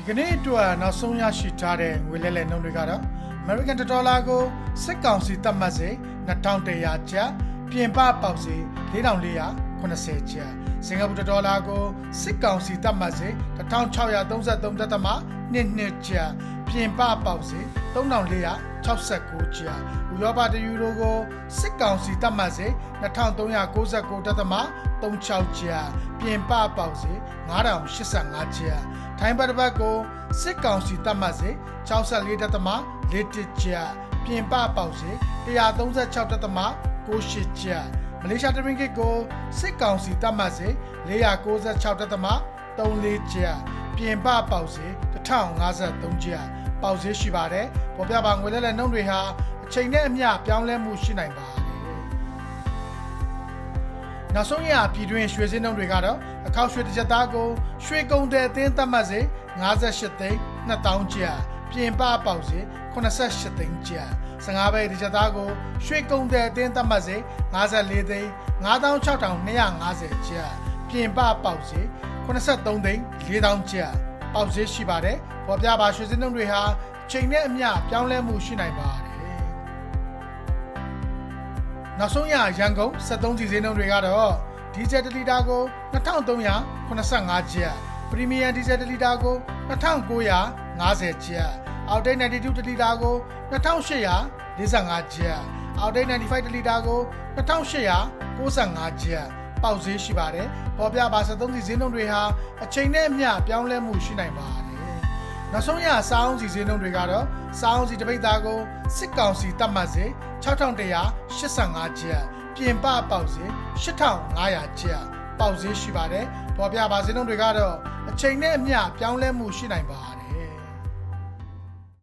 ဒီကနေ့အတွက်နောက်ဆုံးရရှိထားတဲ့ငွေလဲလှယ်နှုန်းတွေကတော့ American Dollar ကိုစစ်ကောင်စီသတ်မှတ်စေ2100ကျပ်ပြင်ပပေါက်စေ 4480ကျပ်စင်ကာပူဒေါ်လာကိုစစ်ကောင်စီသတ်မှတ်စေ1633တက်သမနှစ်နှစ်ကျပ်ပြင်ပပေါက်စေ3469ကျပ်ဥရောပတယူရိုကိုစစ်ကောင်စီသတ်မှတ်စေ2399တက်သမ36ကျပ်ပြင်ပပေါက်စေ9085ကျပ်ထိုင်းဘတ်တစ်ပတ်ကိုစစ်ကောင်စီသတ်မှတ်စေ64တက်သမ41ကျပ်ပြင်ပပေါက်စေ136တက်သမ98ကျပ် မလေးရှားတမင်ကစ်ကိုစစ်ကောင်စီတတ်မှတ်စေ496တက်သမ34ကျပ်ပြင်ပပေါက်စေ1053ကျပ်ပေါက်စေရှိပါတယ်ပေါ်ပြပါငွေလဲလဲနှုန်းတွေဟာအချိန်နဲ့အမျှပြောင်းလဲမှုရှိနိုင်ပါတယ်နောက်ဆုံးရပြည်တွင်းရွှေစင်းနှုန်းတွေကတော့အခောက်ရွှေတစ်ချက်သားကိုရွှေကုံတဲ့အသင်းသတ်မှတ်စေ58သိန်း2000ကျပ် ပြင်ပပေါက်စေ88သိန်းကျပ်15ဘိတ်တစ်ချက်သားကိုရွှေကုံတဲ့အသင်းသတ်မှတ်စေ54သိန်း96,250ကျပ်ပြင်ပပေါက်စေ83သိန်း4000ကျပ်ပေါက်စေရှိပါတယ်ပေါ်ပြပါရွှေစင်းနှုန်းတွေဟာချိန်နဲ့အမျှပြောင်းလဲမှုရှိနိုင်ပါတယ်နောက်ဆုံးရရန်ကုန်73စီဈေးနှုန်းတွေကတော့ဒီဇယ်1လီတာကို2385ကျပ်ပရီမီယံဒီဇယ်1လီတာကို 2950ကျပ်အောက်တိတ်92တလီတာကို2845ကျပ်အောက်တိတ်95တလီတာကို2895ကျပ်ပေါက်ဈေးရှိပါတယ်ပေါ်ပြပါ73စီဈေးနှုန်းတွေဟာအချိန်နဲ့အမျှပြောင်းလဲမှုရှိနိုင်ပါတယ်နောက်ဆုံးရစားအောင်စီဈေးနှုန်းတွေကတော့စားအောင်စီတစ်ပိတ်သားကိုစစ်ကောင်စီတတ်မှတ်စေ6185ကျပ်ပြင်ပပေါက်စေ8500ကျပ်ပေါက်ဈေးရှိပါတယ်ပေါ်ပြပါဈေးနှုန်းတွေကတော့အချိန်နဲ့အမျှပြောင်းလဲမှုရှိနိုင်ပါတယ်